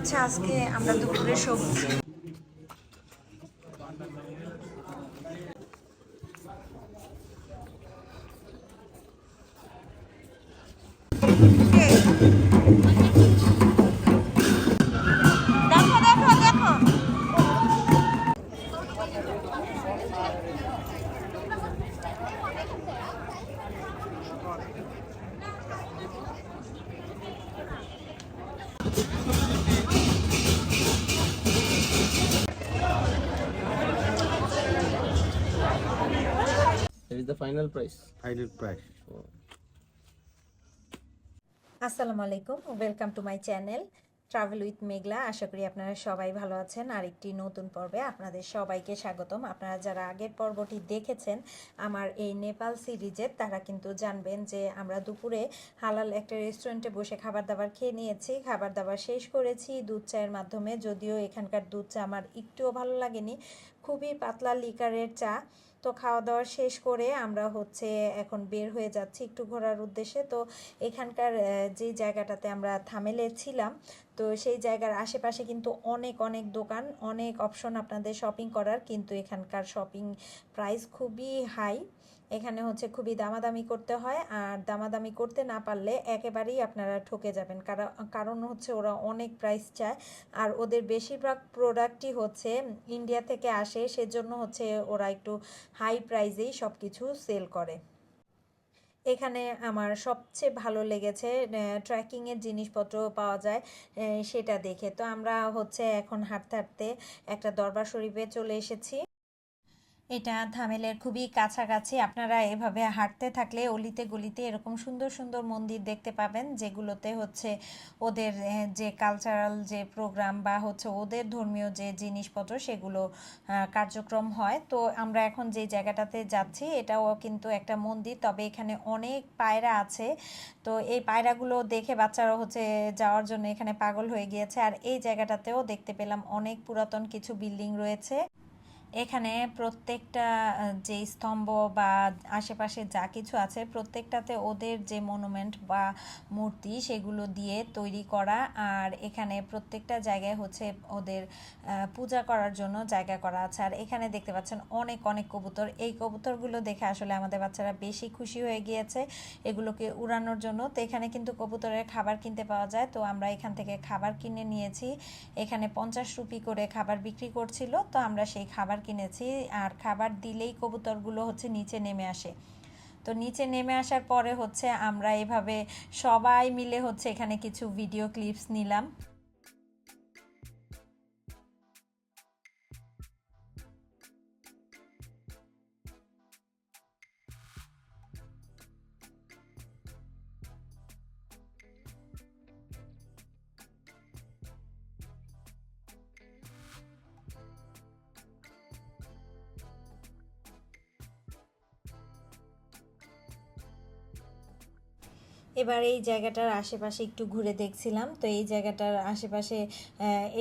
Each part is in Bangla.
হচ্ছে আজকে আমরা দুপুরে সবজি। The final price. Final price আসসালামু আলাইকুম welcome to my channel travel with Meghla আশা করি আপনারা সবাই ভালো আছেন আরেকটি নতুন পর্বে আপনাদের সবাইকে স্বাগতম আপনারা যারা আগের পর্বটি দেখেছেন আমার এই নেপাল সিরিজের তারা কিন্তু জানবেন যে আমরা দুপুরে হালাল একটা রেস্টুরেন্টে বসে খাবার দাবার খেয়ে নিয়েছি খাবার দাবার শেষ করেছি দুধ চায়ের মাধ্যমে যদিও এখানকার দুধ চা আমার একটুও ভালো লাগেনি খুবই পাতলা লিকারের চা তো খাওয়া দাওয়া শেষ করে আমরা হচ্ছে এখন বের হয়ে যাচ্ছি একটু ঘোরার উদ্দেশ্যে। তো এখানকার যে জায়গাটাতে আমরা থামেলে ছিলাম, তো সেই জায়গার আশেপাশে কিন্তু অনেক অনেক দোকান, অনেক অপশন আপনাদের শপিং করার। কিন্তু এখানকার শপিং প্রাইস খুবই হাই এখানে হচ্ছে খুবই দামাদামি করতে হয় আর দামাদামি করতে না পারলে একেবারেই আপনারা ঠকে যাবেন। কারণ হচ্ছে ওরা অনেক প্রাইস চায় আর ওদের বেশিরভাগ প্রোডাক্টই হচ্ছে ইন্ডিয়া থেকে আসে সেজন্য হচ্ছে ওরা একটু হাই প্রাইসেই সব কিছু সেল করে। এখানে আমার সবচেয়ে ভালো লেগেছে ট্র্যাকিংয়ের জিনিসপত্র পাওয়া যায় সেটা দেখে। তো আমরা হচ্ছে এখন হাঁটতে হাঁটতে একটা দরবার শরীফে চলে এসেছি। এটা থামেলের খুবই কাছাকাছি। আপনারা এভাবে হাঁটতে থাকলে অলিতে গলিতে এরকম সুন্দর সুন্দর মন্দির দেখতে পাবেন, যেগুলোতে হচ্ছে ওদের যে কালচারাল যে প্রোগ্রাম বা হচ্ছে ওদের ধর্মীয় যে জিনিসপত্র সেগুলো কার্যক্রম হয়। তো আমরা এখন যে জায়গাটাতে যাচ্ছি, এটাও কিন্তু একটা মন্দির, তবে এখানে অনেক পায়রা আছে। তো এই পায়রাগুলো দেখে বাচ্চারা হচ্ছে যাওয়ার জন্য এখানে পাগল হয়ে গিয়েছে। আর এই জায়গাটাতেও দেখতে পেলাম অনেক পুরাতন কিছু বিল্ডিং রয়েছে। এখানে প্রত্যেকটা যে স্তম্ভ বা আশেপাশে যা কিছু আছে, প্রত্যেকটাতে ওদের যে মনুমেন্ট বা মূর্তি সেগুলো দিয়ে তৈরি করা আর এখানে প্রত্যেকটা জায়গায় হচ্ছে ওদের পূজা করার জন্য জায়গা করা আছে। আর এখানে দেখতে পাচ্ছেন অনেক অনেক কবুতর। এই কবুতরগুলো দেখে আসলে আমাদের বাচ্চারা বেশি খুশি হয়ে গিয়েছে এগুলোকে উড়ানোর জন্য। তো এখানে কিন্তু কবুতরের খাবার কিনতে পাওয়া যায়। তো আমরা এখান থেকে খাবার কিনে নিয়েছি। এখানে পঞ্চাশ রুপি করে খাবার বিক্রি করছিল। তো আমরা সেই খাবার কিনেছি আর খাবার দিলেই কবুতরগুলো হচ্ছে নিচে নেমে আসে। তো নিচে নেমে আসার পরে হচ্ছে আমরা এভাবে সবাই মিলে হচ্ছে এখানে কিছু ভিডিও ক্লিপস নিলাম। এবার এই জায়গাটার আশেপাশে একটু ঘুরে দেখছিলাম। তো এই জায়গাটার আশেপাশে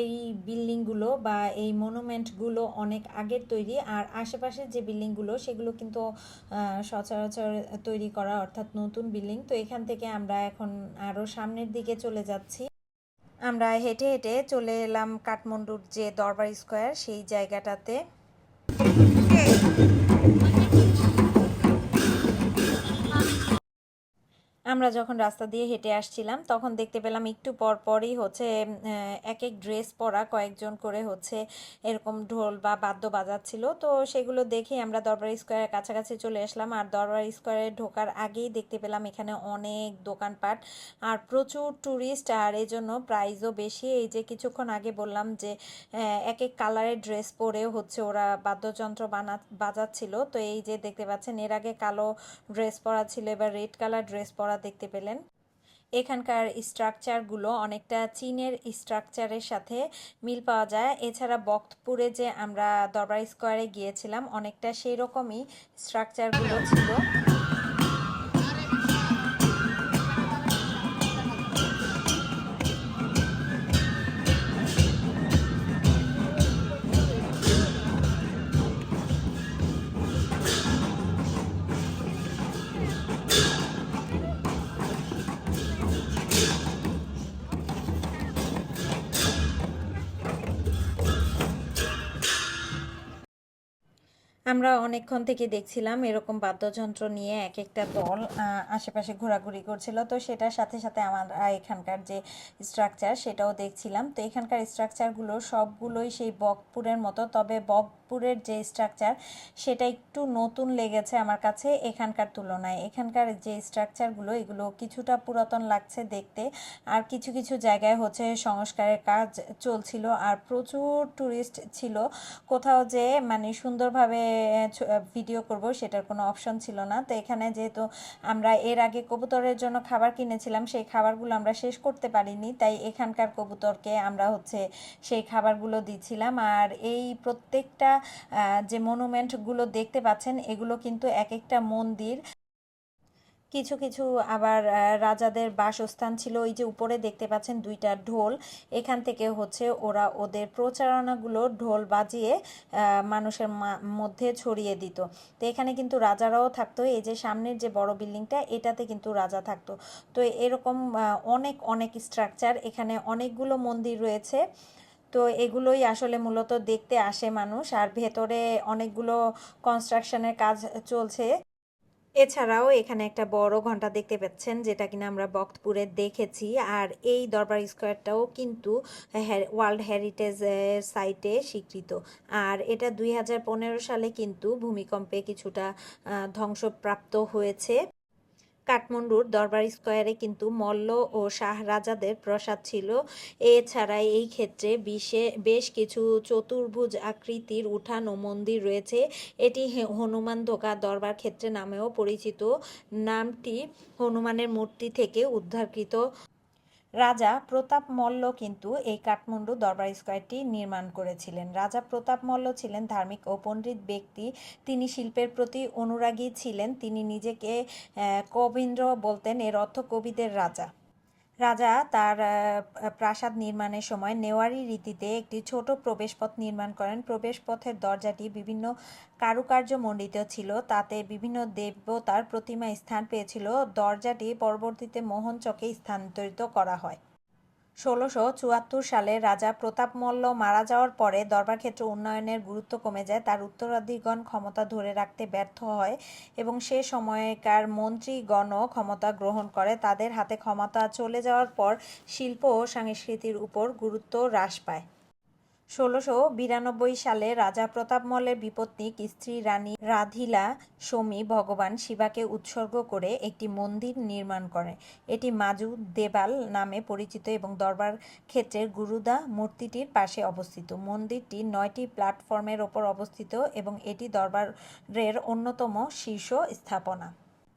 এই বিল্ডিংগুলো বা এই মনুমেন্টগুলো অনেক আগের তৈরি। আর আশেপাশের যে বিল্ডিংগুলো, সেগুলো কিন্তু সচরাচর তৈরি করা অর্থাৎ নতুন বিল্ডিং। তো এখান থেকে আমরা এখন আরও সামনের দিকে চলে যাচ্ছি। আমরা হেঁটে হেঁটে চলে এলাম কাঠমান্ডুর যে দরবার স্কোয়ার, সেই জায়গাটাতে। আমরা যখন রাস্তা দিয়ে হেঁটে আসছিলাম, তখন দেখতে পেলাম একটু পর পরই হচ্ছে এক এক ড্রেস পরা কয়েকজন করে হচ্ছে এরকম ঢোল বা বাদ্য বাজাচ্ছিল। তো সেগুলো দেখে আমরা দরবার স্কোয়ারের কাছাকাছি চলে আসলাম। আর দরবার স্কোয়ারে ঢোকার আগেই দেখতে পেলাম এখানে অনেক দোকানপাট। আর প্রচুর ট্যুরিস্ট আর এই জন্য প্রাইসও বেশি। এই যে কিছুক্ষণ আগে বললাম যে এক এক কালারের ড্রেস পরে হচ্ছে ওরা বাদ্যযন্ত্র বানা, বাজাচ্ছিল। তো এই যে দেখতে পাচ্ছেন, এর আগে কালো ড্রেস পরা ছিল, এবার রেড কালার ড্রেস পরা দেখতে পেলেন। এখানকার স্ট্রাকচারগুলো অনেকটা চীনের স্ট্রাকচারের সাথে মিল পাওয়া যায়। এছাড়া বক্তপুরে যে আমরা দরবার স্কোয়ারে গিয়েছিলাম, অনেকটা সেই রকমই স্ট্রাকচারগুলো ছিল। আমরা অনেকক্ষণ থেকে দেখছিলাম এরকম বাদ্যযন্ত্র নিয়ে এক একটা দল আশেপাশে ঘোরাঘুরি করছিল। তো সেটার সাথে সাথে আমরা এখানকার যে স্ট্রাকচার সেটাও দেখছিলাম। তো এখানকার স্ট্রাকচারগুলো সবগুলোই সেই বকপুরের মতো। তবে বকপুরের যে স্ট্রাকচার সেটা একটু নতুন লেগেছে আমার কাছে এখানকার তুলনায়। এখানকার যে স্ট্রাকচারগুলো এগুলো কিছুটা পুরাতন লাগছে দেখতে। আর কিছু কিছু জায়গায় হচ্ছে সংস্কারের কাজ চলছিল। আর প্রচুর টুরিস্ট ছিল। কোথাও যে মানে সুন্দরভাবে ভিডিও করব সেটার কোনো অপশন ছিল না। তো এখানে যেহেতু আমরা এর আগে কবুতরের জন্য খাবার কিনেছিলাম, সেই খাবারগুলো আমরা শেষ করতে পারিনি। তাই এখানকার কবুতরকে আমরা হচ্ছে সেই খাবারগুলো দিচ্ছিলাম আর এই প্রত্যেকটা যে মনুমেন্টগুলো দেখতে পাচ্ছেন, এগুলো কিন্তু এক একটা মন্দির। কিছু কিছু আবার রাজাদের বাসস্থান ছিল। ওই যে উপরে দেখতে পাচ্ছেন দুইটা ঢোল। এখান থেকে হচ্ছে ওরা ওদের প্রচারণাগুলো ঢোল বাজিয়ে মানুষের মধ্যে ছড়িয়ে দিত। তো এখানে কিন্তু রাজারাও থাকতো। এই যে সামনের যে বড় বিল্ডিংটা, এটাতে কিন্তু রাজা থাকতো। তো এরকম অনেক অনেক স্ট্রাকচার এখানে অনেকগুলো মন্দির রয়েছে। তো এগুলোই আসলে মূলত দেখতে আসে মানুষ। আর ভেতরে অনেকগুলো কনস্ট্রাকশনের কাজ চলছে। এছাড়াও এখানে একটা বড় ঘণ্টা দেখতে পাচ্ছেন, যেটা কিনা আমরা বক্তপুরে দেখেছি। আর এই দরবার স্কোয়ারটাও কিন্তু ওয়ার্ল্ড হেরিটেজ সাইটে স্বীকৃত। আর এটা দুই হাজার পনেরো সালে কিন্তু ভূমিকম্পে কিছুটা ধ্বংসপ্রাপ্ত হয়েছে। কাঠমান্ডুর দরবার স্কোয়ারে কিন্তু মল্ল ও শাহ রাজাদের প্রসাদ ছিল। এছাড়া এই ক্ষেত্রে বিশে, বেশ কিছু চতুর্ভুজ আকৃতির উঠান ও মন্দির রয়েছে। এটি হনুমান ধোকা দরবার ক্ষেত্রে নামেও পরিচিত। নামটি হনুমানের মূর্তি থেকে উদ্ধারকৃত। রাজা প্রতাপ মল্ল কিন্তু এই কাঠমান্ডু দরবার স্কোয়ারটি নির্মাণ করেছিলেন। রাজা প্রতাপ মল্ল ছিলেন ধার্মিক ও পণ্ডিত ব্যক্তি। তিনি শিল্পের প্রতি অনুরাগী ছিলেন। তিনি নিজেকে কবীন্দ্র বলতেন, এর অর্থ কবিদের রাজা। রাজা তার প্রাসাদ নির্মাণের সময় নেওয়ারি রীতিতে একটি ছোট প্রবেশপথ নির্মাণ করেন। প্রবেশপথের দরজাটি বিভিন্ন কারুকার্য মণ্ডিত ছিল, তাতে বিভিন্ন দেবতার প্রতিমা স্থান পেয়েছিল। দরজাটি পরবর্তীতে মোহন চকে স্থানান্তরিত করা হয়। ষোলোশো চুয়াত্তর সালে রাজা প্রতাপ মল্ল মারা যাওয়ার পরে দরবারক্ষেত্র উন্নয়নের গুরুত্ব কমে যায়। তার উত্তরাধিগণ ক্ষমতা ধরে রাখতে ব্যর্থ হয় এবং সে সময়কার মন্ত্রীগণও ক্ষমতা গ্রহণ করে। তাদের হাতে ক্ষমতা চলে যাওয়ার পর শিল্প ও সংস্কৃতির উপর গুরুত্ব হ্রাস পায়। ষোলোশো বিরানব্বই সালে রাজা প্রতাপ মল্লের বিপত্নিক স্ত্রী রানী রাধিলা সমী ভগবান শিবাকে উৎসর্গ করে একটি মন্দির নির্মাণ করে। এটি মাজু দেবাল নামে পরিচিত এবং দরবার ক্ষেত্রের গুরুদা মূর্তিটির পাশে অবস্থিত। মন্দিরটি নয়টি প্ল্যাটফর্মের ওপর অবস্থিত এবং এটি দরবারের অন্যতম শীর্ষ স্থাপনা।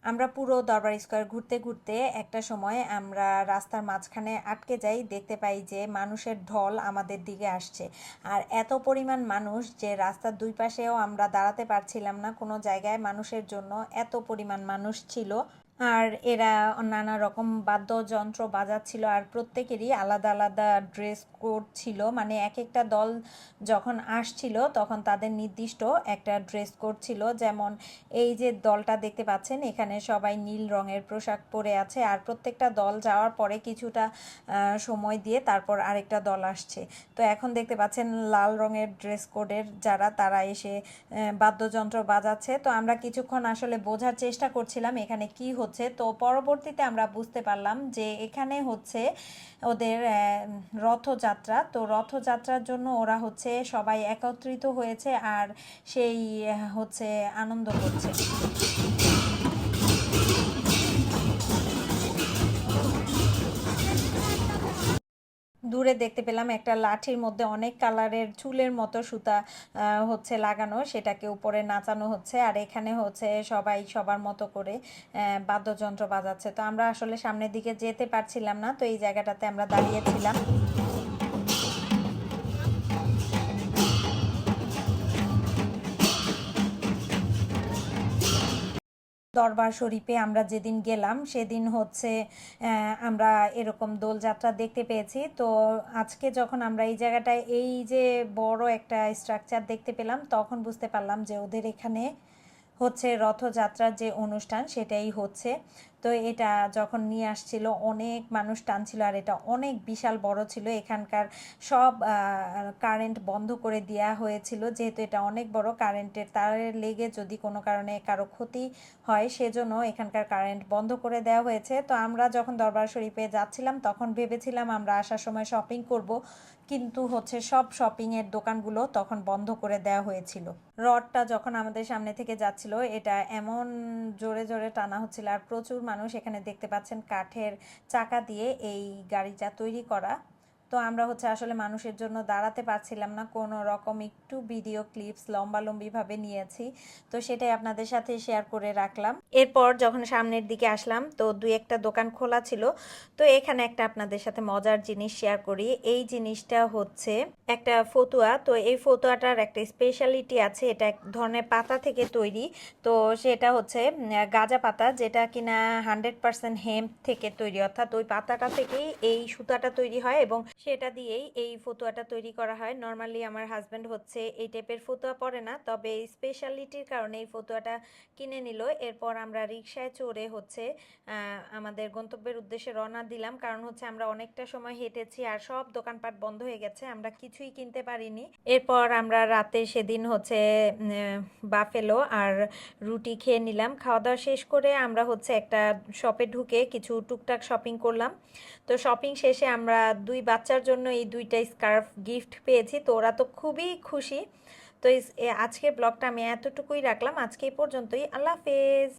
আমরা পুরো দরবার স্কোয়ার ঘুরতে ঘুরতে একটা সময় আমরা রাস্তার মাঝখানে আটকে যাই, দেখতে পাই যে মানুষের ঢল আমাদের দিকে আসছে। আর এত পরিমাণ মানুষ যে রাস্তার দুই পাশেও আমরা দাঁড়াতে পারছিলাম না, কোনো জায়গায় মানুষের জন্য এত পরিমাণ মানুষ ছিল। আর এরা নানা রকম বাদ্যযন্ত্র বাজাচ্ছিল আর প্রত্যেকেরই আলাদা আলাদা ড্রেস কোড ছিল। মানে এক একটা দল যখন আসছিল তখন তাদের নির্দিষ্ট একটা ড্রেস কোড ছিল। যেমন এই যে দলটা দেখতে পাচ্ছেন, এখানে সবাই নীল রঙের পোশাক পরে আছে আর প্রত্যেকটা দল যাওয়ার পরে কিছুটা সময় দিয়ে তারপর আরেকটা দল আসছে। তো এখন দেখতে পাচ্ছেন লাল রঙের ড্রেস কোডের যারা, তারা এসে বাদ্যযন্ত্র বাজাচ্ছে। তো আমরা কিছুক্ষণ আসলে বোঝার চেষ্টা করছিলাম এখানে কি হচ্ছে। তো পরবর্তীতে আমরা বুঝতে পারলাম যে এখানে হচ্ছে ওদের রথযাত্রা। তো রথযাত্রার জন্য ওরা হচ্ছে সবাই একত্রিত হয়েছে আর সেই হচ্ছে আনন্দ করছে। দূরে দেখতে পেলাম একটা লাঠির মধ্যে অনেক কালারের চুলের মতো সুতা হচ্ছে লাগানো, সেটাকে উপরে নাচানো হচ্ছে। আর এখানে হচ্ছে সবাই সবার মতো করে বাদ্যযন্ত্র বাজাচ্ছে। তো আমরা আসলে সামনের দিকে যেতে পারছিলাম না, তো এই জায়গাটাতে আমরা দাঁড়িয়েছিলাম দরবার শরীফে আমরা যেদিন গেলাম, সেদিন হচ্ছে আমরা এরকম দোলযাত্রা দেখতে পেয়েছি। তো আজকে যখন আমরা এই জায়গাটায়, এই যে বড় একটা স্ট্রাকচার দেখতে পেলাম, তখন বুঝতে পারলাম যে ওদের এখানে হচ্ছে রথযাত্রার যে অনুষ্ঠান, সেটাই হচ্ছে। তো এটা যখন নিয়ে আসছিল, অনেক মানুষ টানছিল আর এটা অনেক বিশাল বড় ছিল। এখানকার সব কারেন্ট বন্ধ করে দেওয়া হয়েছিল। যেহেতু এটা অনেক বড় কারেন্টের তারের লেগে যদি কোনো কারণে কারও ক্ষতি হয়, সেজন্য এখানকার কারেন্ট বন্ধ করে দেওয়া হয়েছে। তো আমরা যখন দরবার শরীফে যাচ্ছিলাম, তখন ভেবেছিলাম আমরা আসার সময় শপিং করব। কিন্তু হচ্ছে সব শপিংয়ের দোকানগুলো তখন বন্ধ করে দেওয়া হয়েছিল। রডটা যখন আমাদের সামনে থেকে যাচ্ছিল, এটা এমন জোরে জোরে টানা হচ্ছিল আর প্রচুর মানুষ এখানে দেখতে পাচ্ছেন কাঠের চাকা দিয়ে এই গাড়িটা তৈরি করা। তো আমরা হচ্ছে আসলে মানুষের জন্য দাঁড়াতে পারছিলাম না। কোনো রকম একটু ভিডিও ক্লিপস লম্বালম্বিভাবে নিয়েছি। তো সেটাই আপনাদের সাথে শেয়ার করে রাখলাম। এরপর যখন সামনের দিকে আসলাম, তো দুই একটা দোকান খোলা ছিল। তো এখানে একটা আপনাদের সাথে মজার জিনিস শেয়ার করি। এই জিনিসটা হচ্ছে একটা ফতুয়া। তো এই ফতুয়াটার একটা স্পেশালিটি আছে। এটা এক ধরনের পাতা থেকে তৈরি। তো সেটা হচ্ছে গাঁজা পাতা, যেটা কিনা হান্ড্রেড পার্সেন্ট হেম্প থেকে তৈরি। অর্থাৎ ওই পাতাটা থেকেই এই সুতাটা তৈরি হয় এবং সেটা দিয়েই এই ফতুয়াটা তৈরি করা হয়। নর্মালি আমার হাজব্যান্ড হচ্ছে এই টাইপের ফতুয়া পরে না, তবে এই স্পেশালিটির কারণে এই ফতুয়াটা কিনে নিল। এরপর আমরা রিক্সায় চড়ে হচ্ছে আমাদের গন্তব্যের উদ্দেশ্যে রওনা দিলাম। কারণ হচ্ছে আমরা অনেকটা সময় হেঁটেছি আর সব দোকানপাট বন্ধ হয়ে গেছে, আমরা কিছুই কিনতে পারিনি। এরপর আমরা রাতে সেদিন হচ্ছে বাফেলো আর রুটি খেয়ে নিলাম। খাওয়া দাওয়া শেষ করে আমরা হচ্ছে একটা শপে ঢুকে কিছু টুকটাক শপিং করলাম। তো শপিং শেষে আমরা দুই বাচ্চার জন্য এই দুইটা স্কার্ফ গিফট পেয়েছি, তো ওরা তো খুবই খুশি। তো আজকের ব্লগটা আমি এতটুকুই রাখলাম। আজকে এই পর্যন্তই। আল্লাহ হাফেজ।